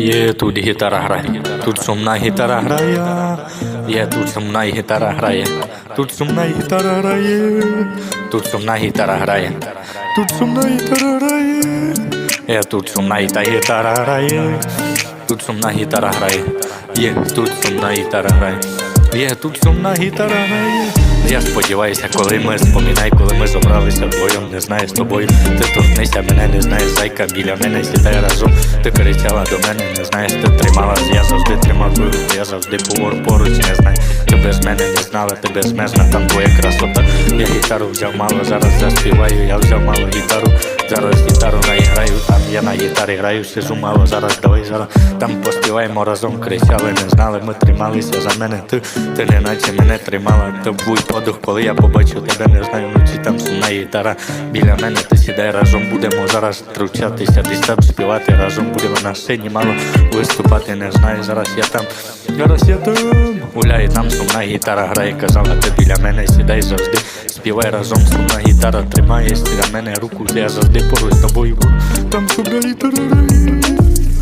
Є тут гітара грає, тут сумна гітара грає, є тут сумна гітара грає, тут сумна гітара грає, тут сумна гітара грає, тут сумна гітара грає, є тут сумна гіта гітара грає, тут сумна гітара грає, є тут сумна гітара грає, є тут сумна гітара грає. Я сподіваюся, коли ми спомінай, коли ми зобралися вдвоєм, не знаю з тобою. Ти торкнися мене, не знаєш, зайка біля мене сідай разом. Ти кричала до мене, не знаєш, ти трималась, я завжди тримав руку, я завжди був поруч, не знаю. Ти без мене не знала, ти безмежна, там твоя красота. Я гітару взяв мало, зараз заспіваю, я взяв мало гітару. Зараз гітару наіграю, там я на гітарі граю, сижу мало, зараз давай зараз там поспіваємо разом, кричали, не знали, ми трималися за мене. Ти, ти не наче мене тримала, то будь подух, коли я побачив тебе, не знаю, вночі там сумна гітара. Біля мене ти сідай разом, будемо зараз втручатися, десь там співати разом, будемо на сцені мало виступати, не знаю, зараз я там, зараз я там гуляю, там сумна гітара грає, казала, ти біля мене сідай завжди, співай разом, сумна гітара тримає стіля мене руку, я завжди поруч з тобою. Там сумна гітара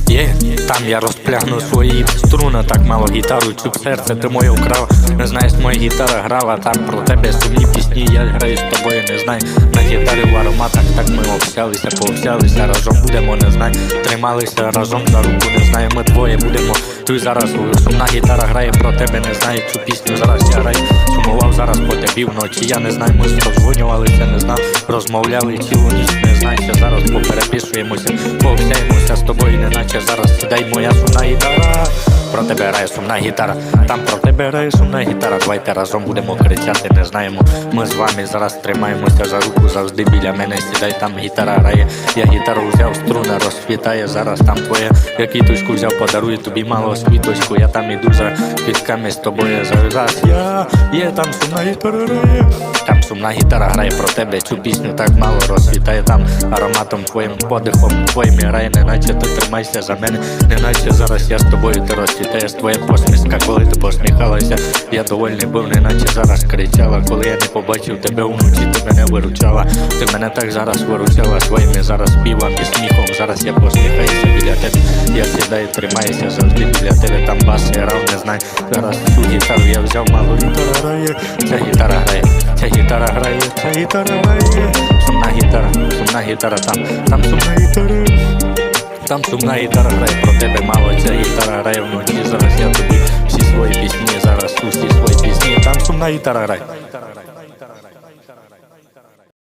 Є, там я розпляну свої струни, так мало гітару, чуб серце, ти моє вкрала. Не знаєш, моя гітара грала, там про тебе сумні пісні, я граю з тобою, не знаю. На гітарі в ароматах, так ми общалися, пообщалися, разом будемо, не знаю. Трималися разом за руку, не знаю, ми двоє будемо. Ти зараз сумна гітара грає про тебе, не знаю, цю пісню зараз я граю. Сумував зараз по тобі вночі, я не знаю, ми созвонювалися, не знав, розмовляли цілу ніч, що зараз поперепішуємося, пообсяємося з тобою, неначе зараз сідай моя і гітара. Про тебе грає сумна гітара, там про тебе грає сумна гітара. Давайте разом будемо кричати, не знаємо. Ми з вами зараз тримаємося за руку, завжди біля мене сідай, там гітара грає. Я гітару взяв, струна розсвітає, зараз там твоя. Я квіточку взяв, подарую тобі мало світочку. Я там іду за квітками з тобою зараз. Я є там сумна гітара грає. Там сумна гітара грає про тебе. Цю пісню так мало розсвітає там ароматом твоїм подихом, твоїм грає, неначе ти тримайся за мене, неначе зараз я з тобою ти розсвітаєш твоя посмішка, коли ти посміхалася. Я довольний був, неначе зараз кричала. Коли я не побачив тебе вночі, ти мене виручала. Ти мене так зараз виручала своїми зараз співом і сміхом. Зараз я посміхаюся біля тебе. Я сідаю, тримаюся завжди біля тебе. Там бас я грав, не знаю. Зараз цю гітару я взяв мало гітара грає. Ця гітара грає, ця гітара грає, ця гітара грає. Сумна гітара, сумна гітара там, там сумна гітара. Там сумна гітара грає, про тебе мало ця гітара грає вночі. Зараз я тобі всі свої пісні, зараз усі свої пісні. Там сумна гітара грає.